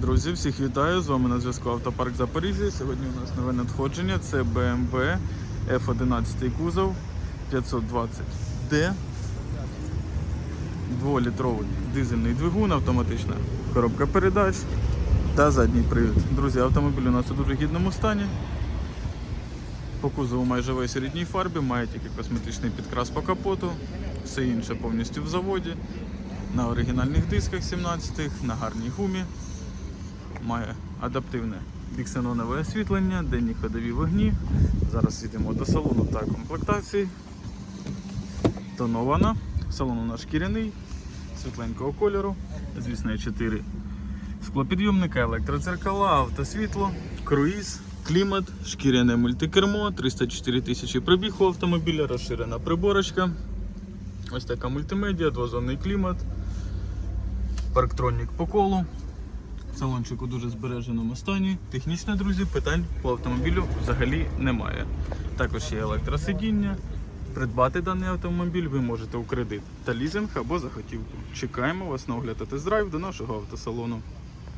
Друзі, всіх вітаю! З вами на зв'язку Автопарк Запоріжжя. Сьогодні у нас нове надходження. Це BMW F11 кузов 520D. Дволітровий дизельний двигун, автоматична коробка передач та задній привід. Друзі, автомобіль у нас у дуже гідному стані. По кузову майже весь у рідній фарбі, має тільки косметичний підкрас по капоту, все інше повністю в заводі. На оригінальних дисках 17-х, на гарній гумі. Має адаптивне біксенонове освітлення, денні ходові вогні. Зараз йдемо до салону та комплектації. Тонована. Салон у нас шкіряний, світленького кольору. Звісно, є 4 склопідйомника, електродзеркала, автосвітло, круїз, клімат, шкіряне мультикермо, 304 тисячі пробіг у автомобіля, розширена приборочка. Ось така мультимедіа, двозонний клімат, парктронік по колу. Салончик у дуже збереженому стані. Технічно, друзі, питань по автомобілю взагалі немає. Також є електросидіння. Придбати даний автомобіль ви можете у кредит та лізинг або за готівку. Чекаємо вас на огляд та тест-драйв до нашого автосалону.